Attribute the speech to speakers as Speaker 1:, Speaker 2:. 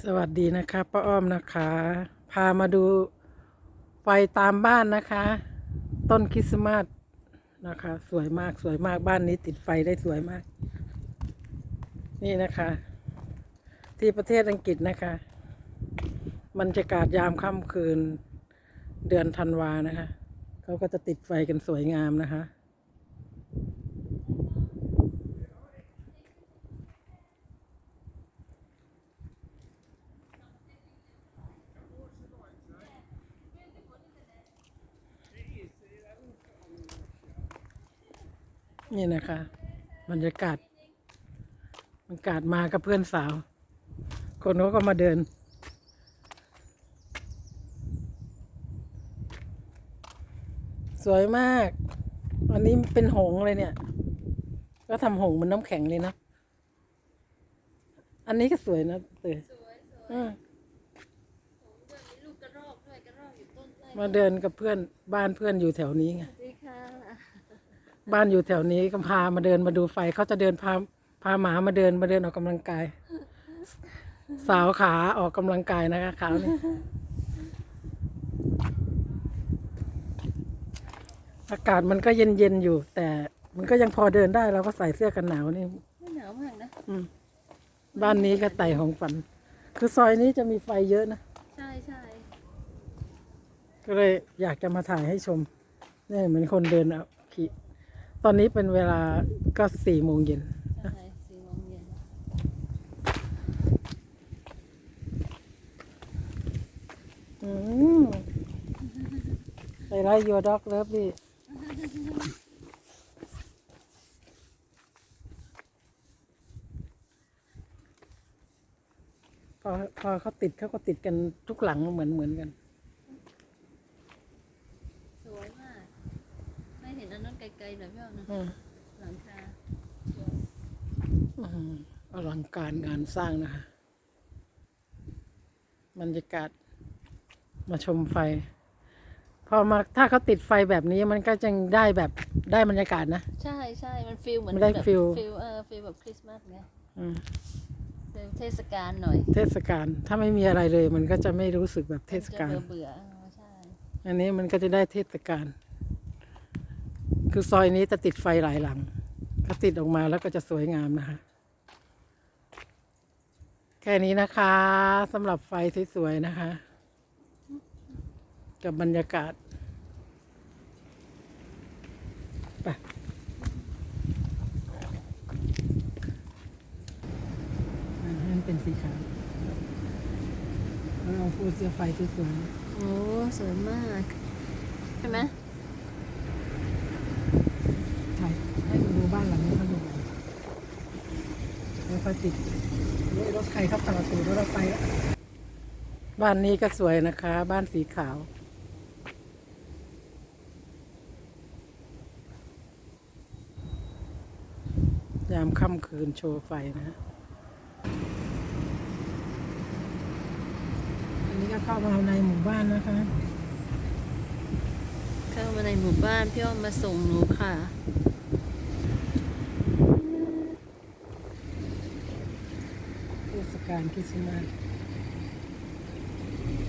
Speaker 1: สวัสดีนะคะป้าอ้อมนะคะ พามาดูไฟตามบ้านนะคะ ต้นคริสต์มาสนะคะ สวยมากสวยมากบ้านนี้ติดไฟได้สวยมาก นี่นะคะ ที่ประเทศอังกฤษนะคะบรรยากาศยามค่ำคืนเดือนธันวานะคะเขาก็จะติดไฟกันสวยงามนะคะ นี่นะคะบรรยากาศบรรยากาศมากับเพื่อนสาว คนเขาก็มาเดิน สวยมาก อันนี้เป็นหงส์เลยเนี่ย ก็ทำหงส์เหมันน้ำแข็งเลยนะ อันนี้ก็สวยนะเตย
Speaker 2: สวยสวย
Speaker 1: อืม
Speaker 2: ผมด้วยมีลูกกระรอกด้วยกระรอกอยู่ต้นไม้
Speaker 1: มาเดินกับเพื่อนบ้านเพื่อนอยู่แถวนี้ไง
Speaker 2: สวัสดีค่ะ
Speaker 1: บ้านอยู่แถวนี้ก็พามาเดินมาดูไฟเขาจะเดินพาพาหมามาเดินมาเดินออกกำลังกาย สาวขาออกกำลังกายนะคะขาวนี่อากาศมันก็เย็นเย็นๆอยู่ แต่มันก็ยังพอเดินได้เราก็ใส่เสื้อกันหนาวนี่
Speaker 2: ไม่หนาวมากนะ
Speaker 1: อืมบ้านนี้ก็ไต่ของฝัน คือซอยนี้จะมีไฟเยอะนะ
Speaker 2: ใช่ใช่
Speaker 1: ก็เลยอยากจะมาถ่ายให้ชมนี่เหมือนคนเดินเอาขี่ ตอนนี้เป็นเวลาก็สี่โมงเย็น
Speaker 2: ใช่สี่โมงเย็น
Speaker 1: อืมไปไล่ยัวด็อกเลิฟดิพอพอเขาติดเขาก็ติดกันทุกหลังเหมือนเหมือนกัน
Speaker 2: สวยมาก ไม่เห็น อันนั้นไกลๆหน่อยพี่อ้อมนะ
Speaker 1: อืม
Speaker 2: หลังคา
Speaker 1: อืมอลังการงานสร้างนะคะบรรยากาศมาชมไฟ พอมาถ้าเขาติดไฟแบบนี้มันก็จะได้แบบได้บรรยากาศนะ
Speaker 2: ใช่ใช่มันฟิลเหมือน
Speaker 1: มันได้
Speaker 2: แบบ
Speaker 1: ฟิล
Speaker 2: ฟิลเออฟิลแบบคริสต์มาสไง
Speaker 1: อืม
Speaker 2: ฟิลเทศกาลหน่อย
Speaker 1: เทศกาลถ้าไม่มีอะไรเลย มันก็จะไม่รู้สึกแบบเทศกาล
Speaker 2: มันจะเบื่อๆเออใช่
Speaker 1: อันนี้มันก็จะได้เทศกาล คือซอยนี้จะติดไฟหลายหลังก็ติดออกมาแล้วก็จะสวยงามนะคะ แค่นี้นะคะสำหรับไฟสวยๆนะคะ กับบรรยากาศไปอันนั้นเป็นสีขาวแล้วเราพูดเสื้อไฟสวยๆ
Speaker 2: โอ้ สวยมาก ใช่ไหม
Speaker 1: ถ่ายให้มาดูบ้านหลังนี้เขาดูกัน แล้วค่อยติดรถใครเข้าตาระตูแล้วเราไปแล้วบ้านนี้ก็สวยนะคะ บ้านสีขาว ยามค่ำคืนโชว์ไฟนะฮะอันนี้ก็เข้ามาในหมู่บ้านนะคะ
Speaker 2: เข้ามาในหมู่บ้านพี่อ้อมมาส่งหนูค่ะ
Speaker 1: เทศก